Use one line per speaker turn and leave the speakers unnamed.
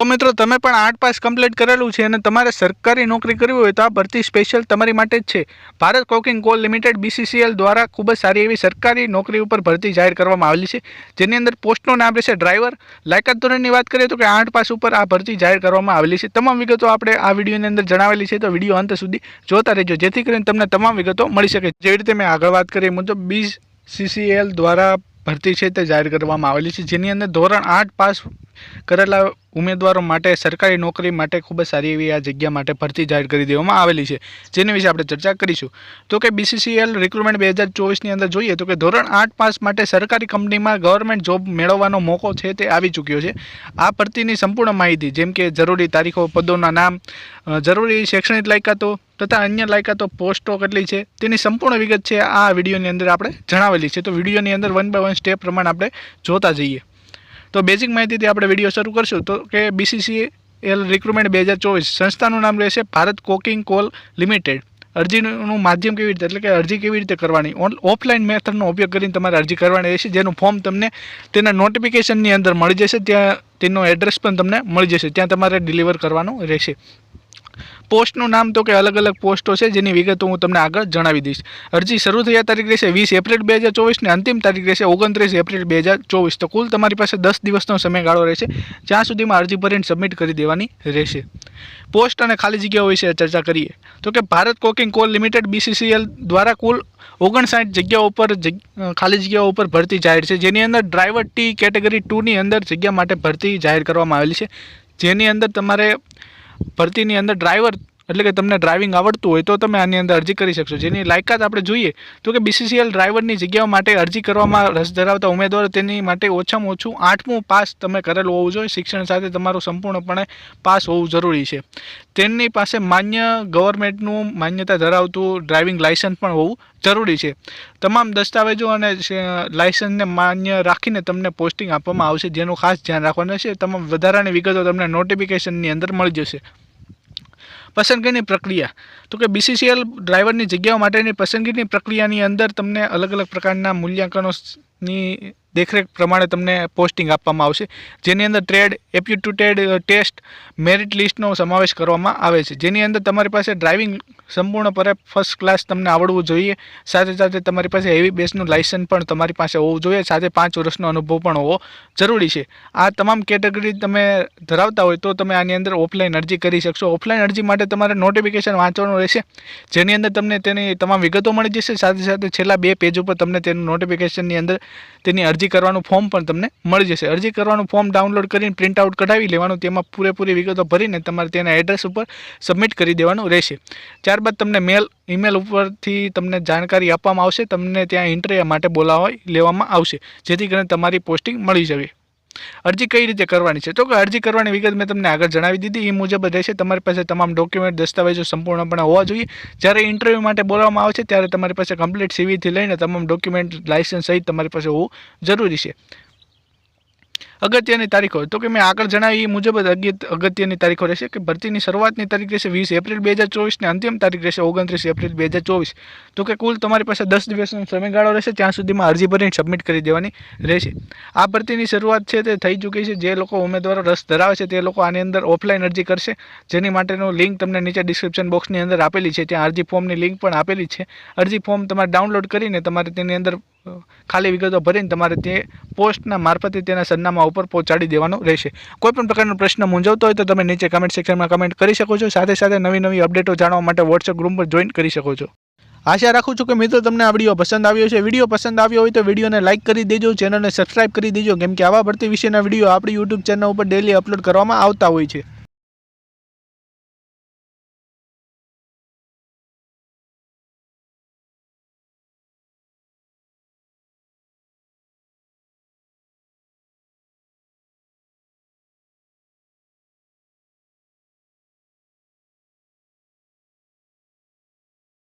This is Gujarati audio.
તો મિત્રો, તમે પણ આઠ પાસ કમ્પ્લીટ કરેલું છે અને તમારે સરકારી નોકરી કરવી હોય તો આ ભરતી સ્પેશિયલ તમારી માટે જ છે. Bharat coking coal limited BCCL દ્વારા ખૂબ જ સારી એવી સરકારી નોકરી ઉપર ભરતી જાહેર કરવામાં આવેલી છે. જેની અંદર પોસ્ટનું નામ રહેશે ડ્રાઈવર. લાયકાત ધોરણની વાત કરીએ તો કે આઠ પાસ ઉપર આ ભરતી જાહેર કરવામાં આવેલી છે. તમામ વિગતો આપણે આ વિડીયોની અંદર જણાવેલી છે તો વીડિયો અંત સુધી જોતા રહેજો, જેથી કરીને તમને તમામ વિગતો મળી શકે. જેવી રીતે મેં આગળ વાત કરી મુજબ બી સીસીએલ દ્વારા ભરતી છે તે જાહેર કરવામાં આવેલી છે. જેની અંદર ધોરણ આઠ પાસ કરેલા ઉમેદવારો માટે, સરકારી નોકરી માટે ખૂબ જ સારી એવી આ જગ્યા માટે ભરતી જાહેર કરી દેવામાં આવેલી છે. જેની વિશે આપણે ચર્ચા કરીશું. તો કે બીસીસીએલ રિક્રુટમેન્ટ બે હજાર ચોવીસની અંદર જોઈએ તો કે ધોરણ આઠ પાસ માટે સરકારી કંપનીમાં ગવર્મેન્ટ જોબ મેળવવાનો મોકો છે તે આવી ચૂક્યો છે. આ ભરતીની સંપૂર્ણ માહિતી, જેમ કે જરૂરી તારીખો, પદોના નામ જરૂરી શૈક્ષણિક લાયકાતો તથા અન્ય લાયકાતો પોસ્ટો કેટલી છે, તેની સંપૂર્ણ વિગત છે આ વિડીયોની અંદર આપણે જણાવેલી છે. તો વિડીયોની અંદર વન બાય વન સ્ટેપ પ્રમાણે આપણે જોતા જઈએ. તો બેઝિક માહિતીથી આપણે વીડિયો શરૂ કરશું તો કે બીસીસીએ એલ રિક્રુટમેન્ટ બે હજાર ચોવીસ સંસ્થાનું નામ રહેશે ભારત કોકિંગ કોલ લિમિટેડ અરજીનું માધ્યમ કેવી રીતે? એટલે કે અરજી કેવી રીતે કરવાની? ઓફલાઈન મેથડનો ઉપયોગ કરીને તમારે અરજી કરવાની રહેશે. જેનું ફોર્મ તમને તેના નોટિફિકેશનની અંદર મળી જશે. ત્યાં તેનો એડ્રેસ પણ તમને મળી જશે. ત્યાં તમારે ડિલિવર કરવાનું રહેશે. પોસ્ટનું નામ તો કે અલગ અલગ પોસ્ટો છે, જેની વિગતો હું તમને આગળ જણાવી દઈશ. અરજી શરૂ થયા તારીખ રહેશે વીસ એપ્રિલ બે હજાર ચોવીસની અંતિમ તારીખ રહેશે ઓગણત્રીસ એપ્રિલ બે હજાર ચોવીસ. તો કુલ તમારી પાસે દસ દિવસનો સમયગાળો રહેશે, જ્યાં સુધીમાં અરજી ભરીને સબમિટ કરી દેવાની રહેશે. પોસ્ટ અને ખાલી જગ્યાઓ વિશે ચર્ચા કરીએ. તો કે Bharat coking coal limited BCCL દ્વારા કુલ ઓગણસાઠ જગ્યાઓ ઉપર ખાલી જગ્યાઓ ઉપર ભરતી જાહેર છે, જેની અંદર ડ્રાઈવર ટી કેટેગરી ટુની અંદર જગ્યા માટે ભરતી જાહેર કરવામાં આવેલી છે. જેની અંદર તમારે ભરતીની અંદર ડ્રાઈવર એટલે કે તમને ડ્રાઇવિંગ આવડતું હોય તો તમે આની અંદર અરજી કરી શકશો. જેની લાયકાત આપણે જોઈએ તો કે બીસીસીએલ ડ્રાઈવરની જગ્યાઓ માટે અરજી કરવામાં રસ ધરાવતા ઉમેદવારો તેની માટે ઓછામાં ઓછું આઠમું પાસ તમે કરેલું હોવું જોઈએ. શિક્ષણ સાથે તમારું સંપૂર્ણપણે પાસ હોવું જરૂરી છે. તેમની પાસે માન્ય ગવર્મેન્ટનું માન્યતા ધરાવતું ડ્રાઇવિંગ લાયસન્સ પણ હોવું જરૂરી છે. તમામ દસ્તાવેજો અને લાયસન્સને માન્ય રાખીને તમને પોસ્ટિંગ આપવામાં આવશે. જેનું ખાસ ધ્યાન રાખવાનું છે. તમામ વધારાની વિગતો તમને નોટિફિકેશનની અંદર મળી જશે. પસંદગીની પ્રક્રિયા. તો કે બીસીસીએલ ડ્રાઈવરની જગ્યાઓ માટેની પસંદગીની પ્રક્રિયાની અંદર તમને અલગ અલગ પ્રકારના મૂલ્યાંકનોની દેખરેખ પ્રમાણે તમને પોસ્ટિંગ આપવામાં આવશે. જેની અંદર ટ્રેડ, એપ્યુટ્યુટેડ ટેસ્ટ, મેરિટ લિસ્ટનો સમાવેશ કરવામાં આવે છે. જેની અંદર તમારી પાસે ડ્રાઇવિંગ સંપૂર્ણપણે ફર્સ્ટ ક્લાસ તમને આવડવું જોઈએ. સાથે સાથે તમારી પાસે હેવી બેસનું લાઇસન્સ પણ તમારી પાસે હોવું જોઈએ. સાથે પાંચ વર્ષનો અનુભવ પણ હોવો જરૂરી છે. આ તમામ કેટેગરી તમે ધરાવતા હોય તો તમે આની અંદર ઓફલાઈન અરજી કરી શકશો. ઓફલાઈન અરજી માટે તમારે નોટિફિકેશન વાંચવાનું રહેશે. જેની અંદર તમને તેની તમામ વિગતો મળી જશે. સાથે સાથે છેલ્લા બે પેજ ઉપર તમને તેનું નોટિફિકેશનની અંદર તેની અરજી કરવાનું ફોર્મ પણ તમને મળી જશે. અરજી કરવાનું ફોર્મ ડાઉનલોડ કરીને પ્રિન્ટ આઉટ કઢાવી લેવાનું, તેમાં પૂરેપૂરી વિગતો ભરીને તમારે તેના એડ્રેસ ઉપર સબમિટ કરી દેવાનું રહેશે. ત્યારબાદ તમને મેલ ઈમેલ ઉપરથી તમને જાણકારી આપવામાં આવશે. તમને ત્યાં ઇન્ટરવ્યૂ માટે બોલાવાઈ લેવામાં આવશે, જેથી કરીને તમારી પોસ્ટિંગ મળી શકે. અરજી કઈ રીતે કરવાની છે? તો કે અરજી કરવાની વિગત મેં તમને આગળ જણાવી દીધી. એ મુજબ રહેશે તમારી પાસે તમામ ડોક્યુમેન્ટ દસ્તાવેજો સંપૂર્ણપણે હોવા જોઈએ. જ્યારે ઇન્ટરવ્યૂ માટે બોલાવવામાં આવે છે ત્યારે તમારી પાસે કમ્પ્લીટ સીવીથી લઈને તમામ ડોક્યુમેન્ટ લાયસન્સ સહિત તમારી પાસે હોવું જરૂરી છે. અગત્યની તારીખો તો કે મેં આગળ જણાવી એ મુજબ અગત્યની તારીખો રહેશે કે ભરતીની શરૂઆતની તારીખ રહેશે વીસ એપ્રિલ બે હજાર ચોવીસની અંતિમ તારીખ રહેશે ઓગણત્રીસ એપ્રિલ બે હજાર ચોવીસ. તો કે કુલ તમારી પાસે દસ દિવસનો સમયગાળો રહેશે, ત્યાં સુધીમાં અરજી ભરીને સબમિટ કરી દેવાની રહેશે. આ ભરતીની શરૂઆત છે તે થઈ ચૂકી છે. જે લોકો ઉમેદવારો રસ ધરાવે છે તે લોકો આની અંદર ઓફલાઈન અરજી કરશે. જેની માટેનું લિંક તમને નીચે ડિસ્ક્રિપ્શન બોક્સની અંદર આપેલી છે. ત્યાં અરજી ફોર્મની લિંક પણ આપેલી છે. અરજી ફોર્મ તમારે ડાઉનલોડ કરીને તમારે તેની અંદર ખાલી વિગતો ભરીને તમારે તે પોસ્ટના મારફતે તેના સરનામા ઉપર પહોંચાડી દેવાનું રહેશે. કોઈપણ પ્રકારનો પ્રશ્ન મૂંઝવતો હોય તો તમે નીચે કમેન્ટ સેક્શનમાં કમેન્ટ કરી શકો છો. સાથે સાથે નવી નવી અપડેટો જાણવા માટે વોટ્સએપ ગ્રુપ પર જોઈન કરી શકો છો. આશા રાખું છું કે મિત્રો તમને આ વીડિયો પસંદ આવ્યો છે વીડિયો પસંદ આવ્યો હોય તો વિડીયોને લાઇક કરી દેજો. ચેનલને સબસ્ક્રાઇબ કરી દેજો. કેમ કે આવા ભરતી વિશેના વીડિયો આપણી યુટ્યુબ ચેનલ ઉપર ડેલી અપલોડ કરવામાં આવતા હોય છે.